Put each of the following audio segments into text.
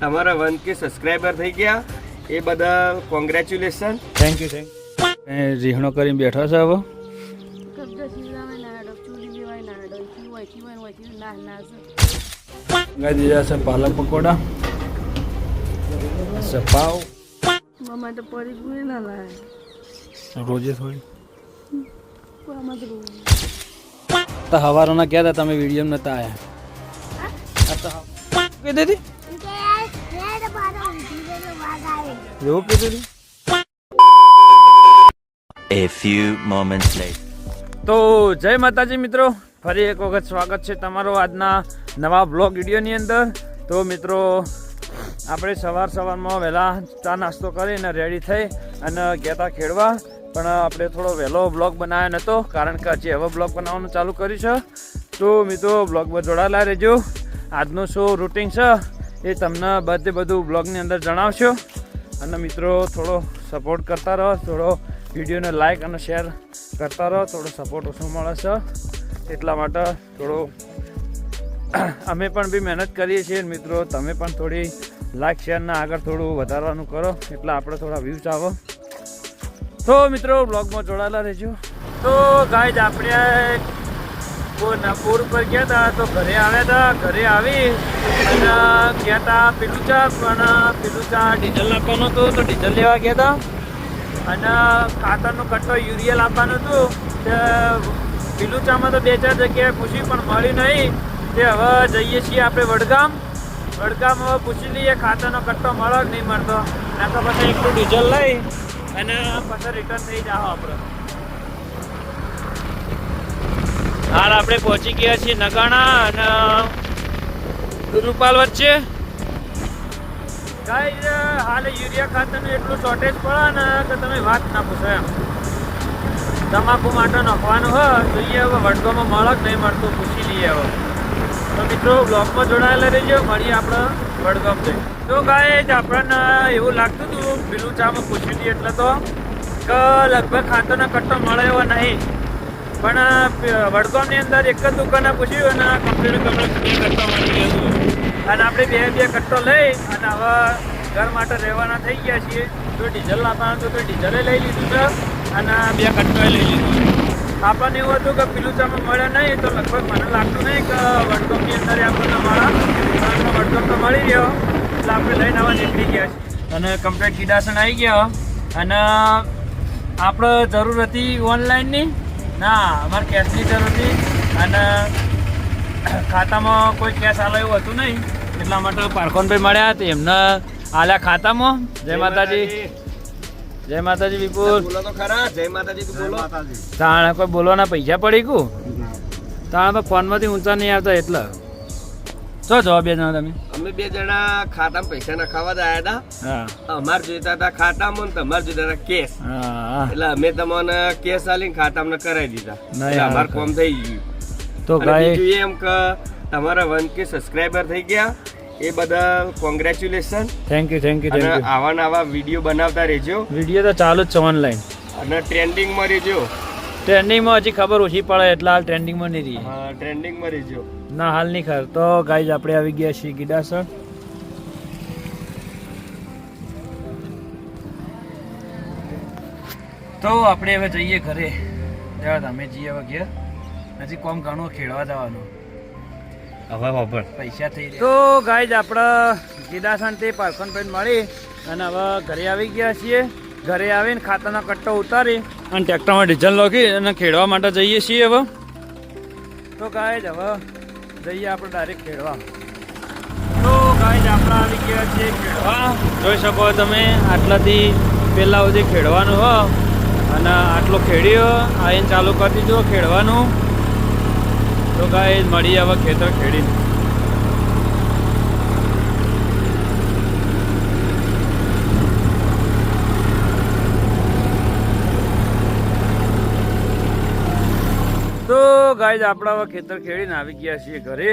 તમારા વન કે સબસ્ક્રાઈબર થઈ ગયા. એ બધા કોંગ્રેચ્યુલેશન. થેન્ક યુ થેન્ક રીહણો કરીને બેઠો છે હવે? ના છે ગાઈ દીધા છે પાલક પકોડા. સપાવ મમ્મા તો પરી પૂરી ના લાય રોજે થોડી. તો હવારોના ક્યાં હતા તમે વીડિયો નતા આયા. આ તો કીધી હતી એવું કીધું A few moments later. તો જય માતાજી મિત્રો ફરી એક વખત સ્વાગત છે તમારો આજના નવા બ્લોગ વિડીયોની અંદર. તો મિત્રો આપણે સવાર સવારમાં વહેલા ચા નાસ્તો કરીને રેડી થઈ અને ગેતા ખેડવા. પણ આપણે થોડો વહેલો બ્લોગ બનાવ્યો નહોતો કારણ કે હજી હવે બ્લોગ બનાવવાનું ચાલુ કર્યું છે. તો મિત્રો બ્લોગમાં જોડાયેલા રહેજો. આજનું શું રૂટિન છે એ તમને બધે બધું બ્લોગની અંદર જણાવશો. અને મિત્રો, થોડો સપોર્ટ કરતા રહો, થોડો વિડીયોને લાઈક અને શેર કરતા રહો, થોડો સપોર્ટ ઓછો મળે છે. એટલા માટે થોડો અમે પણ બી મહેનત કરીએ છીએ મિત્રો, તમે પણ થોડી લાઈક શેરના આગળ થોડું વધારવાનું કરો, એટલે આપણે થોડા વ્યૂઝ આવો. તો મિત્રો બ્લોગમાં જોડાયેલા રહેજો. તો ગાઈજ આપણે પૂર- પર ગયા હતા તો ઘરે આવ્યા હતા ઘરે આવી અને ગયા હતા પેલું ચા, પણ પેલું ચા ડીઝલ નાખવાનું હતું તો ડીઝલ લેવા ગયા હતા અને ખાતરનો કટ્ટો યુરિયલ આપવાનું હતું તે પેલું ચામાં તો બે ચાર જગ્યાએ પૂછ્યું પણ મળી નહીં. તે હવે જઈએ છીએ આપણે વડગામ. વડગામ હવે પૂછી લઈએ ખાતરનો કટ્ટો મળે નહીં મળતો. ના તો પછી એકલું ડીઝલ લઈ અને પછી રિટર્ન થઈ જાઓ આપણે. હાલ આપણે પહોંચી ગયા છીએ નગાણા અને રૂપાલ વચ્ચે. ગાઈઝ હાલ યુરિયા ખાતરનું એટલું શોર્ટેજ પડે ને કે તમે વાત ના પૂછો એમ. તમાકુ માટે નાખવાનું હોય, જોઈએ હવે વડગામાં મળે નહીં મળતું, પૂછી લઈએ હવે. તો મિત્રો બ્લોગમાં જોડાયેલા રહીજો, મળીએ આપણે વડગામ જઈ તો ગાઈઝ આપણને એવું લાગતું હતું પેલું ચામાં પૂછી લઈએ એટલે તો, કે લગભગ ખાતરનો કટ્ટો મળે એવો નહીં. પણ વડગામની અંદર એક જ દુકાને પૂછ્યું અને કમ્પ્લીટ કમ્પ્લીટ કટ્ટો મળી ગયો અને આપણે બે બે કટ્ટો લઈ અને હવે ઘર માટે રહેવાના થઈ ગયા છીએ. તો ડીઝલ આપવાનું હતું તો ડીઝલે લઈ લીધું છે અને બે કટ્ટોએ લઈ લીધું આપણને એવું હતું કે પેલું ચામાં મળે નહીં તો લગભગ મને લાગતું નહીં કે વડગામની અંદર આપણને મળે. વડગામ તો મળી ગયો એટલે આપણે લઈને આવા નીકળી ગયા છીએ. અને કમ્પ્લીટ કીડાસણ આવી ગયો. અને આપણે જરૂર હતી ઓનલાઈનની ના અમારે કેશની જરૂર હતી અને ખાતામાં કોઈ કેશ આલે એવું હતું નહીં. એટલા માટે પારખોનભાઈ મળ્યા હતા. એમને આલ્યા ખાતામાં. જય માતાજી. જય માતાજી વિપુલ. બોલો તો ખરા. જય માતાજી તું બોલો. તાણે કોઈ બોલવાના પૈસા પડી ગયું? તાણે તો ફોનમાંથી ઊંચા નહીં આવતા એટલે. શું જવાબ બે જણા તમે. અમે બે જણા ખાતામાં પૈસા નખાવા આવ્યા હતા. અમાર જોઈતા હતા ખાતામાં તમારે જોઈતા હતા કેસ. એટલે અમે તમને કેસ આલીને ખાતામાં કરાવી દીધા. અમાર કોમ થઈ ગયું. તો બીજું એમ કે તમારા વન કે સબસ્ક્રાઈબર થઈ ગયા. એ બદલ congratulation thank you thank you અને થેન્ક યુ આવા નવા વીડિયો બનાવતા રહેજો. વીડિયો તો ચાલુ જ છે ઓનલાઈન અને ટ્રેન્ડિંગમાં રહેજો. ટ્રેન્ડિંગમાં હજી ખબર ઓછી પડે એટલે હાલ ટ્રેન્ડિંગમાં નહીં રહી હા ટ્રેન્ડિંગમાં રહીજો. ના હાલ નહીં ખર તો ગાઈઝ આપણે આવી ગયા છીએ ગીડાસર તો આપણે હવે જઈએ ઘરે. જવા તમે જઈએ હવે ઘેર. હજી કોમ ઘણું ખેડવા જવાનું. હવે ખબર પૈસા થઈ તો ગાઈઝ આપણે ગીડાસન તે પાર્કન પેન મળી અને હવે ઘરે આવી ગયા છીએ. ઘરે આવીને ખાતાનો કટ્ટો ઉતારી. અને ટ્રેક્ટરમાં ડીઝલ નાખી અને ખેડવા માટે જઈએ છીએ હવે. તો કાંઈ જ હવે જઈએ આપણે ડાયરેક્ટ ખેડવા. તો ગાઈઝ આપણે આવી ખેડવા. જોઈ શકો તમે, આટલાથી પહેલાં સુધી ખેડવાનું હો. અને આટલો ખેડ્યો આવીને ચાલુ કરી દીધું ખેડવાનું. તો કાંઈ મળીએ હવે ખેતર ખેડીને તો ગાઈઝ આપણા હવે ખેતર ખેડીને આવી ગયા છીએ ઘરે.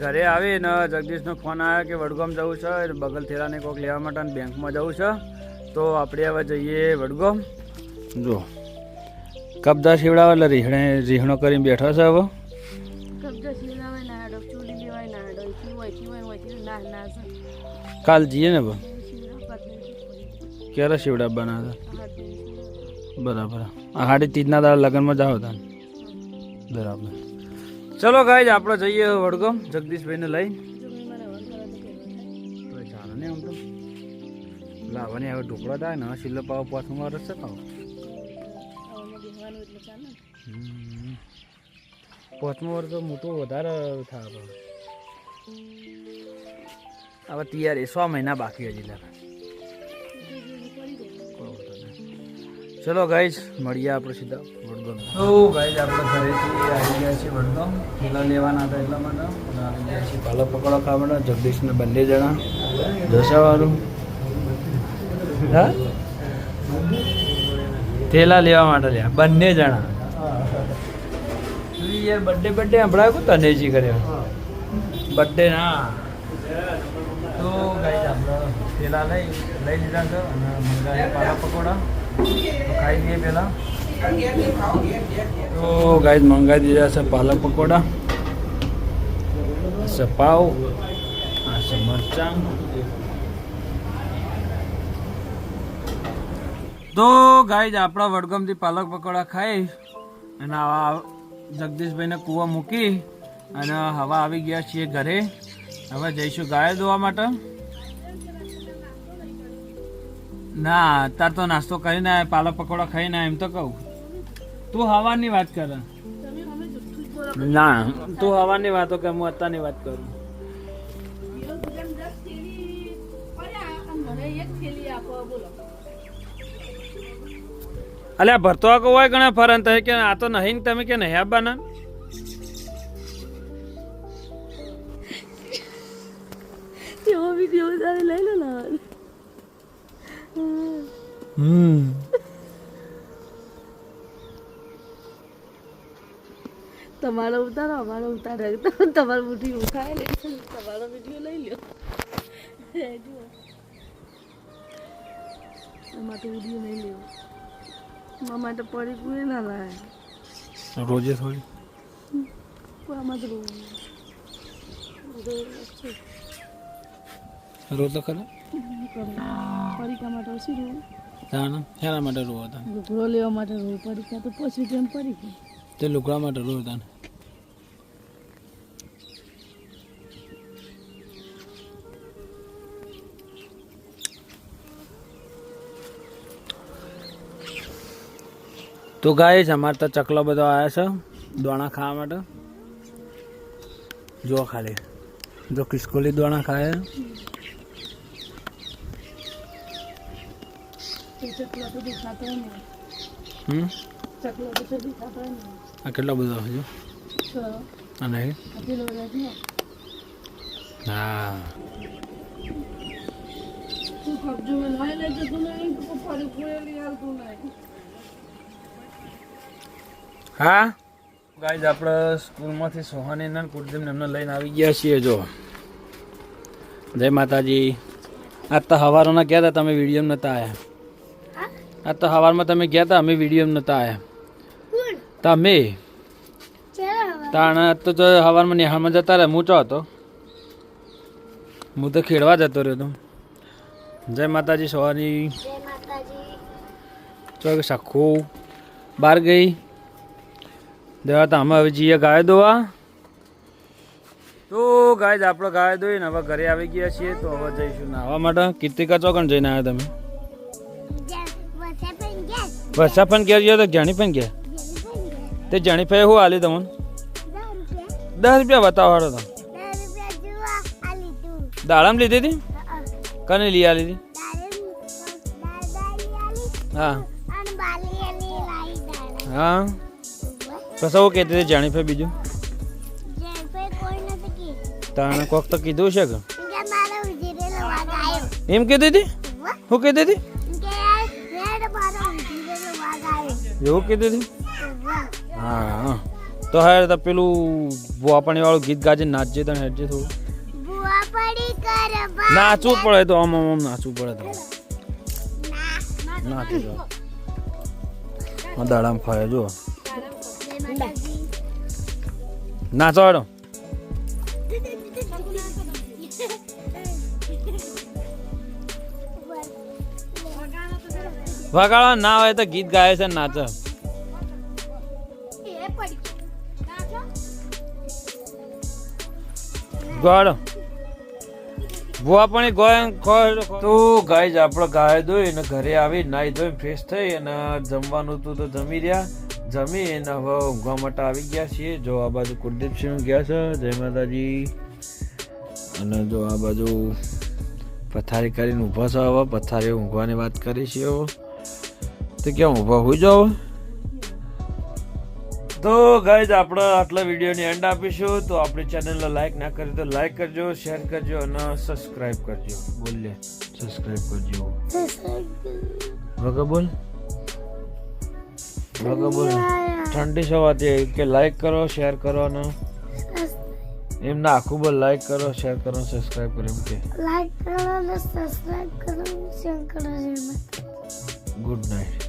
ઘરે આવી ને જગદીશનો ફોન આવ્યો કે વડગામ જવું છે બગલ થેલાને કોઈક લેવા માટે અને બેંકમાં જવું છે. તો આપણે હવે જઈએ વડગામ. જો કબજા શીવડાવે એટલે રીહણે રીહણો કરીને બેઠો છે હવે. કાલ જઈએ ને ક્યારે શિવડાવવાના બનાવતા બરાબર. આ હાડી તીજના દાડા લગ્નમાં જાઓ તા બરાબર. ચલો ગાઈજ આપણે જઈએ વડગામ, જગદીશભાઈને લઈ ચાલો ને આમ તો. લાવવાની હવે ઢોકળા થાય ને શિલ્લો પાવ પાછું મારે છે તો. પાંચમું વર્ષ તો મોટું વધારે થાય હવે તૈયારી સો મહિના બાકી હજી લાગે ચલો ગાઈઝ મળીએ આપણે સીધા વડગામ તો ગાઈસ આપણે ઘરેથી આવી ગયા છીએ વડગામ. પેલા લેવાના હતા એટલા માટે. આવી ગયા છીએ પાલક પકોડા ખાવા માટે જગદીશને બંને જણા. ઢોસાવાળું હા? થેલા લેવા માટે લ્યા. બંને જણા. યાર બર્થડે બર્થડે હમણાં કો તને જી કર્યો બર્થડે ના. તો ગાઈસ આપણે થેલા લઈ લઈ લીધા છે અને મંગાવ્યા પાલક પકોડા. ખાઈ લઈએ પેલા? તો ગાય મંગાવી દીધા છે પાલક પકોડા છે પાવ આ છે મરચાં. તો ગાય આપણા વડગમથી પાલક પકોડા ખાઈ અને આવા જગદીશભાઈને કૂવા મૂકી અને હવા આવી ગયા છીએ ઘરે. હવે જઈશું ગાય ધોવા માટે. ના અત્યારે તો નાસ્તો કરીને આયા, પાલક પકોડા ખાઈને ના એમ તો કહું. તું હવાની વાત કર. ના તું હવાની વાતો કે હું અત્યારની વાત કરું. અલ્યા ભરતો આકો હોય ઘણા ફરન તમે કે આ તો નહીં તમે કે નહીં આવવાના તેવો વીડિયો લઈ લો હમ. તમારો ઉતારો અમારો ઉતારો. તમારો બુઢી ઉઠાય લે તમારો વીડિયો લઈ લ્યો. એ જુઓ અમારે તો વીડિયો નહીં લેવો. મામા તો પડી પૂરી ના લાય. રોજે થોડી? આમાં તો રોવું રોજ તો ખરા? પરીકા માટે શું રોવું. શેના માટે હતા લુગડો લેવા માટે રોવું પરીકા તો પછી ગઈ તે લુગડા માટે રો હતા તો ગાય છે અમારે તો ચકલો બધો આવ્યા છે દોણા ખાવા માટે. જો ખાલી. જો ખિસકોલી દોણા ખાય તો ચકલો તો દેખાતો નહીં હમ? આ કેટલો બધો હજુ અને હા. હા? ગાઈઝ આપણે સ્કૂલમાંથી સોહાની અને કુરદીમ એમને લઈને આવી ગયા છીએ જો. જય માતાજી. આ તો સવારોના ગયા હતા તમે વીડિયો નતા આવ્યા આજ તો સવારમાં તમે ગયા હતા અમે વીડિયો નતા આવ્યા તમે? તાણ તો સવારમાં નિહાળમાં જતા રહ્યા હું ચો હતો? હું તો ખેડવા જતો રહ્યો હતો. જય માતાજી સવારની ચો કે સખો બહાર ગઈ? દેવા તો અમે હવે જઈએ ગાય દોવા. તો ગાય આપણે ગાય દોઈને હવે ઘરે આવી ગયા છીએ તો હવે જઈશું નાહવા માટે. કીર્તિકા ચોકણ જઈને આવ્યા તમે. વર્ષા પણ ઘેર ગયો તો જાણી પણ ગયા. તે જાણી ફાઈ શું હાલી તમને? દસ રૂપિયા બતાવવાડો તો. દાડમ લીધી હતી? કને લઈ આલી હતી? હા. હા. પછી હું કહેતી હતી જાણી ફાઈ બીજું? તાણે કોક તો કીધું છે કે. એમ કીધી હતી? શું કીધી હતી? એવું કીધું હતી હા. તો હે તો પેલું ભુવાપણી વાળું ગીત ગાજે નાચજે તને હેડજે થોડું. નાચવું પડે તો આમ આમ નાચવું પડે તો. નાચી જાઓ. દાડામાં ફાય જો નાચો હેડો. વગાડવા ના હોય તો ગીત ગાય છે નાચે. ગોળ. બુઆ પણ ગોય તો ગાય આપણે ગાય દોઈ અને ઘરે આવી, નાઈ ધોઈ ફ્રેશ થઈ અને જમવાનું તું તો જમી રહ્યા. જમી અને હવે ઊંઘવા માટે આવી ગયા છીએ. જો આ બાજુ કુલદીપસિંહ ગયા છે. જય માતાજી. અને જો આ બાજુ પથારી કરીને ઊભા છો હવે. પથારી ઊંઘવાની વાત કરી છીએ તો કેમ ઊભા હોઈ જાઓ? તો ગાઈઝ આપણે આટલા વિડીયોની એન્ડ આપીશું. તો આપણી ચેનલને લાઈક ના કરી તો લાઈક કરજો શેર કરજો અને સબસ્ક્રાઇબ કરજો. બોલીએ સબસ્ક્રાઇબ કરજો. વગર બોલ વગર બોલ ઠંડી સવાતી કે લાઈક કરો શેર કરો અને એમ ના આખું બોલ લાઈક કરો શેર કરો સબસ્ક્રાઇબ કરો એમ કે. લાઈક કરો અને સબસ્ક્રાઇબ કરો શેર કરો. good night.